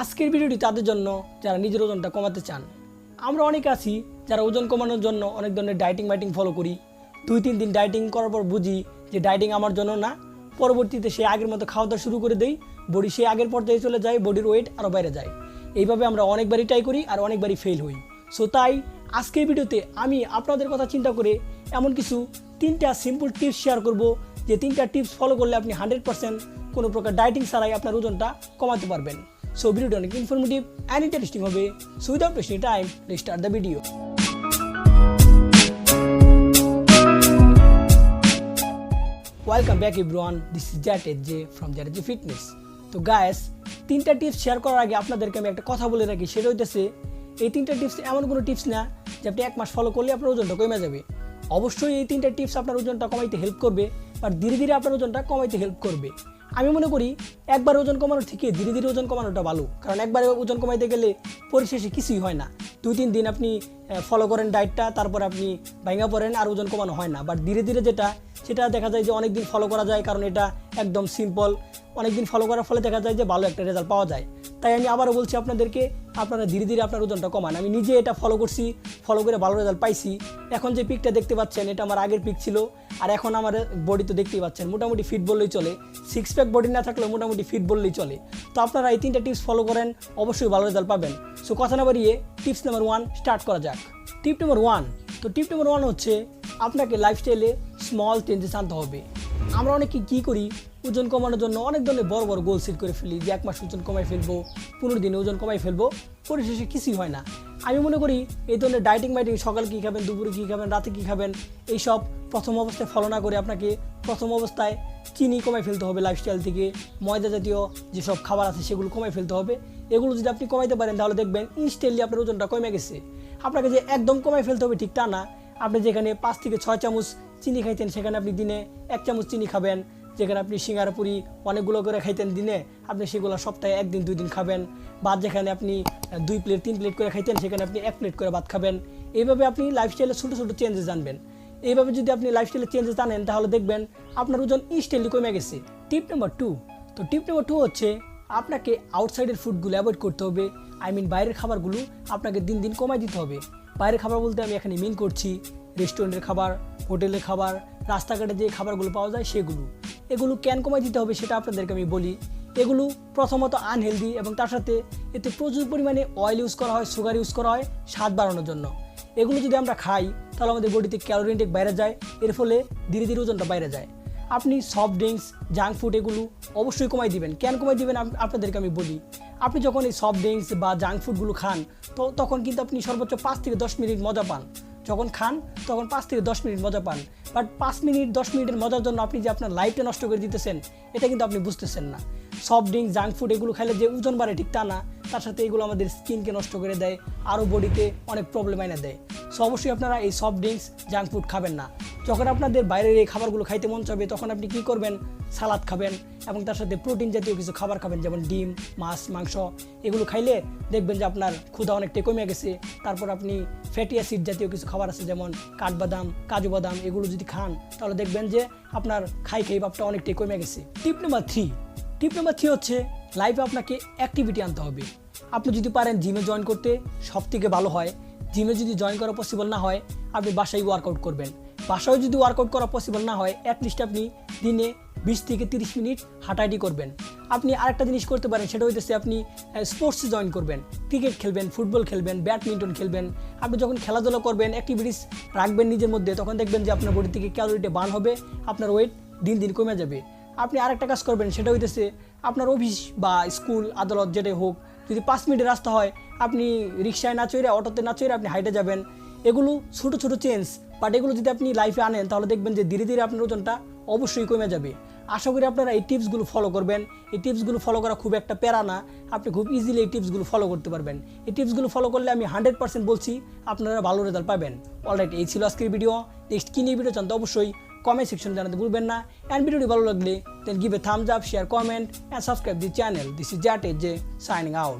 আজকের ভিডিওটি তাদের জন্য যারা নিজের ওজনটা কমাতে চান। আমরা অনেক আছি যারা ওজন কমানোর জন্য অনেক ধরনের ডায়েটিং মাইটিং ফলো করি। দুই, তিন দিন ডায়েটিং করার পর বুঝি যে ডায়েটিং আমার জন্য না। পরবর্তীতে সে আগের মতো খাওয়া দাওয়া শুরু করে দেই। বডি সে আগের পর্যায়ে চলে যায় বডির ওয়েট আরও বাইরে যায়। এইভাবে আমরা অনেকবারই ট্রাই করি আর অনেকবারই ফেল হই। সো তাই আজকের ভিডিওতে আমি আপনাদের কথা চিন্তা করে এমন কিছু তিনটা সিম্পল টিপস শেয়ার করব। যে তিনটা টিপস ফলো করলে আপনি হান্ড্রেড পার্সেন্ট কোনো প্রকার ডায়েটিং ছাড়াই আপনার ওজনটা কমাতে পারবেন। সো ভিডিওটি অনেক ইনফরমেটিভ অ্যান্ড ইন্টারেস্টিং হবে। So without wasting time start the video welcome back everyone this is zat as J from zat J fitness তো গায়েস তিনটা টিপস শেয়ার করার আগে আপনাদেরকে আমি একটা কথা বলে রাখি। সেটা হইতেছে, এই তিনটা টিপস এমন কোনো টিপস না যে আপনি এক মাস ফলো করলে আপনার ওজনটা কমে যাবে। অবশ্যই এই তিনটা টিপস আপনার ওজনটা কমাইতে হেল্প করবে, আর ধীরে ধীরে আপনার ওজনটা কমাইতে হেল্প করবে। আমি মনে করি একবার ওজন কমানো থেকে ধীরে ধীরে ওজন কমানোটা ভালো। কারণ একবার ওজন কমাইতে গেলে পরিশেষে কিছুই হয় না। দুই, তিন দিন আপনি ফলো করেন ডায়েটটা তারপর আপনি ভাঙা পড়েন আর ওজন কমানো হয় না। বাট ধীরে ধীরে যেটা, সেটা দেখা যায় যে অনেক দিন ফলো করা যায় কারণ এটা একদম সিম্পল অনেক দিন ফলো করার ফলে দেখা যায় যে ভালো একটা রেজাল্ট পাওয়া যায়। তাই আমি আবারও বলছি আপনাদেরকে, আপনারা ধীরে ধীরে আপনার ওজনটা কমান। আমি নিজে এটা ফলো করছি ফলো করে ভালো রেজাল্ট পাইছি। এখন যে পিকটা দেখতে পাচ্ছেন, এটা আমার আগের পিক ছিল। আর এখন আমার বডি তো দেখতেই পাচ্ছেন, মোটামুটি ফিট বললেই চলে। সিক্স প্যাক বডি না থাকলেও মোটামুটি ফিট বললেই চলে। তো আপনারা এই তিনটা টিপস ফলো করেন, অবশ্যই ভালো রেজাল্ট পাবেন। সো কথা না বাড়িয়ে টিপস নাম্বার ওয়ান স্টার্ট করা যাক। টিপ নাম্বার ওয়ান তো টিপ নাম্বার ওয়ান হচ্ছে, আপনাকে লাইফস্টাইলে স্মল চেঞ্জেস আনতে হবে। আমরা অনেকে কী করি? ওজন কমানোর জন্য অনেক ধরনের বড় বড় গোল সেট করে ফেলি। যে এক মাস ওজন কমাই ফেলব, পনেরো দিনে ওজন কমাই ফেলব, পরিশেষে কিছুই হয় না। আমি মনে করি এই ধরনের ডায়েটিং মাইটিং সকাল কী খাবেন, দুপুরে কী খাবেন, রাতে কী খাবেন, এইসব প্রথম অবস্থায় ফলো না করে আপনাকে প্রথম অবস্থায় চিনি কমাই ফেলতে হবে লাইফস্টাইল থেকে। ময়দা জাতীয় যেসব খাবার আছে সেগুলো কমাই ফেলতে হবে। এগুলো যদি আপনি কমাইতে পারেন, তাহলে দেখবেন ইনস্ট্যান্টলি আপনার ওজনটা কমে গেছে। আপনাকে যে একদম কমাই ফেলতে হবে ঠিক তা না। আপনি যেখানে পাঁচ থেকে ছয় চামচ চিনি খাইতেন, সেখানে আপনি দিনে এক চামচ চিনি খাবেন, যেখানে আপনি সিঙ্গারা পুরি অনেকগুলো করে খাইতেন দিনে, আপনি সেগুলো সপ্তাহে একদিন, দুই দিন খাবেন। ভাত যেখানে আপনি দুই প্লেট তিন প্লেট করে খাইতেন, সেখানে আপনি এক প্লেট করে ভাত খাবেন। এইভাবে আপনি লাইফস্টাইলে ছোটো ছোটো চেঞ্জেস আনবেন এইভাবে যদি আপনি লাইফস্টাইলে চেঞ্জেস আনেন, তাহলে দেখবেন আপনার ওজন ইনস্ট্যান্টলি কমে গেছে। টিপ নাম্বার টু তো টিপ নাম্বার টু হচ্ছে, আপনাকে আউটসাইডের ফুডগুলো অ্যাভয়েড করতে হবে। আই মিন বাইরের খাবারগুলো আপনাকে দিন দিন কমাই দিতে হবে। বাইরের খাবার বলতে আমি এখানে মিন করছি। রেস্টুরেন্টের খাবার, হোটেলের খাবার, রাস্তাঘাটে যে খাবারগুলো পাওয়া যায় সেগুলো। এগুলো ক্যান কমাই দিতে হবে সেটা আপনাদেরকে আমি বলি। এগুলো প্রথমত আনহেলদি এবং তার সাথে এতে প্রচুর পরিমাণে অয়েল ইউজ করা হয় সুগার ইউজ করা হয় স্বাদ বাড়ানোর জন্য। এগুলো যদি আমরা খাই, তাহলে আমাদের বডিতে ক্যালোরি ইনটেক বাইরে যায়, এর ফলে ধীরে ধীরে ওজনটা বাইরে যায়। আপনি সফট ড্রিঙ্কস জাঙ্ক ফুড এগুলো অবশ্যই কমাই দিবেন। কেন কমাই দিবেন আপনাদেরকে আমি বলি, আপনি যখন এই সফট ড্রিঙ্কস বা জাঙ্ক ফুডগুলো খান, তো তখন কিন্তু আপনি সর্বোচ্চ পাঁচ থেকে দশ মিনিট মজা পান। যখন খান, তখন পাঁচ থেকে দশ মিনিট মজা পান। বাট পাঁচ মিনিট, দশ মিনিটের মজার জন্য আপনি যে আপনার লাইফটা নষ্ট করে দিতেছেন, এটা কিন্তু আপনি বুঝতেছেন না। সফট ড্রিঙ্ক জাঙ্ক ফুড এগুলো খাইলে যে ওজন বাড়ে ঠিক তা না, তার সাথে এগুলো আমাদের স্কিনকে নষ্ট করে দেয় আরও বডিতে অনেক প্রবলেম এনে দেয়। সো অবশ্যই আপনারা এই সফট ড্রিঙ্কস জাঙ্ক ফুড খাবেন না। যখন আপনাদের বাইরের এই খাবারগুলো খাইতে মন চাবে, তখন আপনি কি করবেন? সালাদ খাবেন এবং তার সাথে প্রোটিন জাতীয় কিছু খাবার খাবেন, যেমন ডিম, মাছ, মাংস। এগুলো খাইলে দেখবেন যে আপনার ক্ষুধা অনেকটাই কমে গেছে। তারপর আপনি ফ্যাটি অ্যাসিড জাতীয় কিছু খাবার আছে, যেমন কাঠবাদাম, কাজু বাদাম, এগুলো যদি খান, তাহলে দেখবেন যে আপনার খাই খাই ভাবটা অনেকটাই কমে গেছে। Tip number three tip number three হচ্ছে লাইফে আপনাকে অ্যাক্টিভিটি আনতে হবে। আপনি যদি পারেন জিমে জয়েন করতে সব থেকে ভালো হয়। জিমে যদি জয়েন করা পসিবল না হয়, আপনি বাসায় ওয়ার্কআউট করবেন। বাসায় যদি ওয়ার্কআউট করা পসিবল না হয় অ্যাটলিস্ট আপনি দিনে বিশ থেকে তিরিশ মিনিট হাঁটাহাঁটি করবেন। আপনি আরেকটা জিনিস করতে পারেন, সেটা হইতেছে আপনি স্পোর্টসে জয়েন করবেন। ক্রিকেট খেলবেন ফুটবল খেলবেন ব্যাডমিন্টন খেলবেন। আপনি যখন খেলাধুলা করবেন অ্যাক্টিভিটিস রাখবেন নিজের মধ্যে, তখন দেখবেন যে আপনার বডি থেকে ক্যালোরিটা বার্ন হবে, আপনার ওয়েট দিন দিন কমে যাবে। আপনি আরেকটা কাজ করবেন, সেটা হইতেছে আপনার অফিস বা স্কুল আদালত, যেটাই হোক যদি পাঁচ মিনিটের রাস্তা হয়, আপনি রিক্সায় না চড়ে, অটোতে না চড়ে আপনি হাইটে যাবেন। এগুলো ছোটো ছোটো চেঞ্জ বাট এগুলো যদি আপনি লাইফে আনেন, তাহলে দেখবেন যে ধীরে ধীরে আপনার ওজনটা অবশ্যই কমে যাবে। আশা করি আপনারা এই টিপসগুলো ফলো করবেন। এই টিপসগুলো ফলো করা খুব একটা প্যারা না। আপনি খুব ইজিলি এই টিপসগুলো ফলো করতে পারবেন। এই টিপসগুলো ফলো করলে আমি হান্ড্রেড পার্সেন্ট বলছি, আপনারা ভালো রেজাল্ট পাবেন। অলরাইট এই ছিল আজকের ভিডিও নেক্সট কী নিয়ে ভিডিও চান তো অবশ্যই কমেন্ট সেকশন জানাতে ভুলবেন না। অ্যান্ড ভিডিওটি ভালো লাগলে then give a thumbs up share comment and subscribe the channel this is zat as J signing out